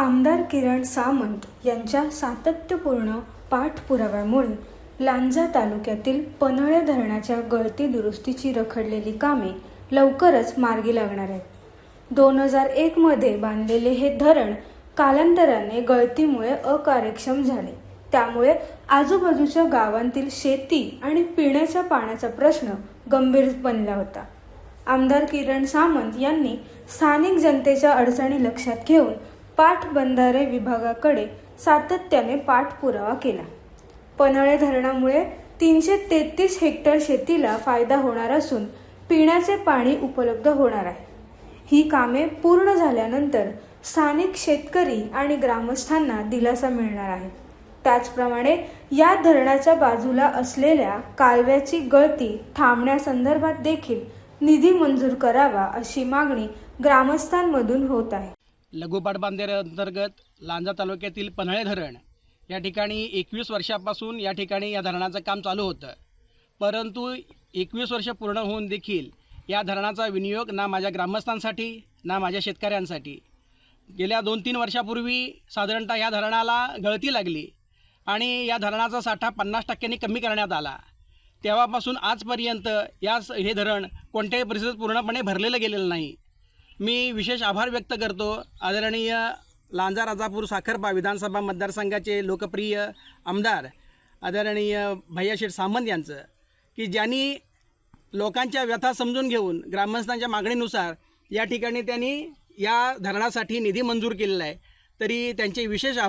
आमदार किरण सामंत यांच्या सातत्यपूर्ण पाठपुराव्यामुळे लांजा तालुक्यातील पनळे धरणाच्या गळती दुरुस्तीची रखडलेली कामे लवकरच मार्गी लागणार आहेत. दोन हजार एकमध्ये बांधलेले हे धरण कालांतराने गळतीमुळे अकार्यक्षम झाले. त्यामुळे आजूबाजूच्या गावांतील शेती आणि पिण्याच्या पाण्याचा प्रश्न गंभीर बनला होता. आमदार किरण सामंत यांनी स्थानिक जनतेच्या अडचणी लक्षात घेऊन पाटबंधारे विभागाकडे सातत्याने पाठपुरावा केला. पनळे धरणामुळे तीनशे तेहतीस हेक्टर शेतीला फायदा होणार असून पिण्याचे पाणी उपलब्ध होणार आहे. ही कामे पूर्ण झाल्यानंतर स्थानिक शेतकरी आणि ग्रामस्थांना दिलासा मिळणार आहे. त्याचप्रमाणे या धरणाच्या बाजूला असलेल्या कालव्याची गळती थांबण्यासंदर्भात देखील निधी मंजूर करावा अशी मागणी ग्रामस्थांमधून होत आहे. लघुपाट बांधेर अंतर्गत लांजा तालुक्यातील पन्हाळे धरण या ठिकाणी एकवीस वर्षापासून या ठिकाणी या धरणाचं काम चालू होतं. परंतु एकवीस वर्ष पूर्ण होऊन देखील या धरणाचा विनियोग ना माझ्या ग्रामस्थांसाठी ना माझ्या शेतकऱ्यांसाठी. गेल्या दोन तीन वर्षापूर्वी साधारणतः या धरणाला गळती लागली आणि या धरणाचा साठा पन्नास टक्क्यांनी कमी करण्यात आला. तेव्हापासून आजपर्यंत या हे धरण कोणत्याही परिस्थितीत पूर्णपणे भरलेलं गेलेलं नाही. मी विशेष आभार व्यक्त करतो. आदरणीय लांजा राजापूर साखरपा विधानसभा मतदारसंघाचे लोकप्रिय आमदार आदरणीय भैयाशेठ सामंत यांचं की ज्यांनी लोकांच्या व्यथा समजून घेऊन ग्रामस्थांच्या मागणीनुसार या ठिकाणी त्यांनी या धरणासाठी निधी मंजूर केलेला आहे. तरी त्यांचे विशेष आभार